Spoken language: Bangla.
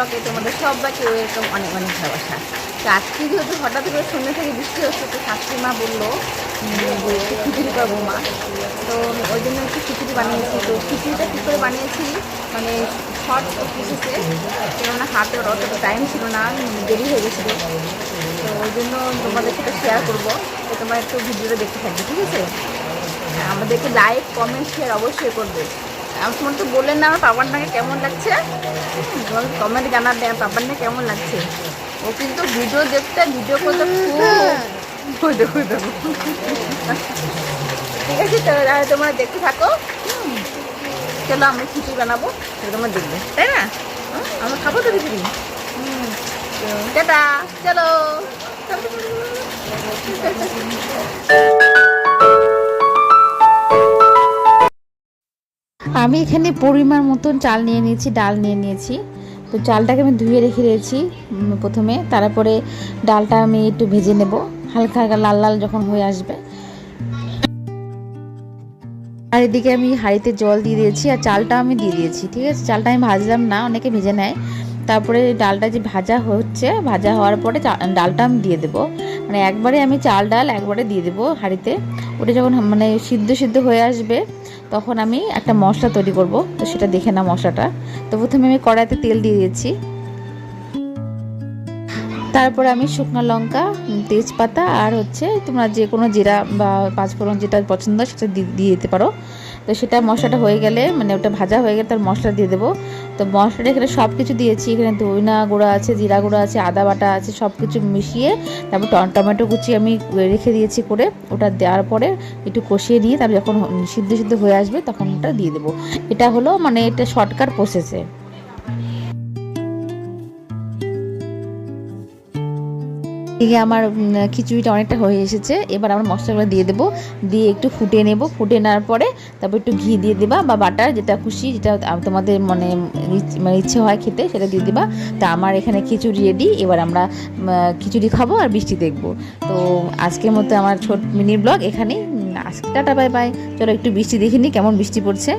ব্লগে তোমাদের সবাইকে ওয়েলকাম অনেক অনেক ভালোবাসা। তো আজকে যেহেতু হঠাৎ করে সন্ধ্যা থেকে বৃষ্টি হচ্ছে, তো শাশুড়ি মা বলল খিচুড়ি করব মা। তো ওই জন্য একটু খিচুড়ি বানিয়েছি। তো খিচুড়িটা কী করে বানিয়েছি? মানে শর্ট প্রসেসে কেননা হাতে অতটা টাইম ছিল না দেরি হয়ে গেছিল। তো ওই জন্য তোমাদের সাথে শেয়ার করব। তো তোমরা একটু ভিডিওটা দেখতে থাকবে, ঠিক আছে? আমাদেরকে লাইক কমেন্ট শেয়ার অবশ্যই করবে। তোমার তো বললেন না আমার পাপান্নাকে কেমন লাগছে? তোমার কমেন্ট আমার পাপান্না কেমন লাগছে? ও কিন্তু ভিডিও দেখতে ভিডিও করতে খুব ঠিক আছে, তাহলে তোমরা দেখতে থাকো। চলো আমি খিচুড়ি বানাবো, সেটা তোমরা দেখবে, তাই না? আমরা খাব তো খিচুড়ি চলো। আমি এখানে পরিমাণ মতন চাল নিয়ে নিয়েছি, ডাল নিয়ে নিয়েছি। তো চালটাকে আমি ধুয়ে রেখে দিয়েছি প্রথমে। তারপরে ডালটা আমি একটু ভেজে নেব। হালকা হালকা লাল লাল যখন হয়ে আসবে। আর এদিকে আমি হাঁড়িতে জল দিয়ে দিয়েছি আর চালটা আমি দিয়ে দিয়েছি, ঠিক আছে? চালটা আমি ভাজলাম না, অনেকে ভেজে নেয়। তারপরে ডালটা যে ভাজা হচ্ছে, ভাজা হওয়ার পরে ডালটা আমি দিয়ে দেবো। মানে একবারে আমি চাল, ডাল একবারে দিয়ে দেবো হাঁড়িতে। ওটা যখন মানে সিদ্ধ সিদ্ধ হয়ে আসবে তখন আমি একটা মশলা তৈরি করব, তো সেটা দেখে না মশলাটা। তো প্রথমে আমি কড়াইতে তেল দিয়ে দিয়েছি। তারপরে আমি শুকনো লঙ্কা, তেজপাতা আর হচ্ছে তোমরা যে কোনো জিরা বা পাঁচফোড়ন যেটা পছন্দ সেটা দিয়ে দিতে পারো। তো সেটা মশলাটা হয়ে গেলে মানে ওটা ভাজা হয়ে গেলে তার মশলা দিয়ে দেবো। তো মশলাটা এখানে সব কিছু দিয়েছি। এখানে ধইনা গুঁড়া আছে, জিরা গুঁড়া আছে, আদা বাটা আছে সব কিছু মিশিয়ে তারপর টমেটো কুচি আমি রেখে দিয়েছি করে। ওটা দেওয়ার পরে একটু কষিয়ে নিয়ে তারপর যখন সিদ্ধ সিদ্ধ হয়ে আসবে তখন ওটা দিয়ে দেবো। এটা হলো মানে এটা শর্টকাট প্রসেসে এদিকে আমার খিচুড়িটা অনেকটা হয়ে এসেছে। এবার আমরা মশলাগুলো দিয়ে দেবো। দিয়ে একটু ফুটে নেব। ফুটে নেওয়ার পরে তারপর একটু ঘি দিয়ে দেবা বা বাটার, যেটা খুশি, যেটা তোমাদের মানে মানে ইচ্ছে হয় খেতে, সেটা দিয়ে দেবা। তা আমার এখানে খিচুড়ি রেডি এবার আমরা খিচুড়ি খাব আর বৃষ্টি দেখব। তো আজকের মতো আমার ছোট মিনি ব্লগ এখানেই। আজকে টাটা, বাই বাই। চলো একটু বৃষ্টি দেখিনি কেমন বৃষ্টি পড়ছে।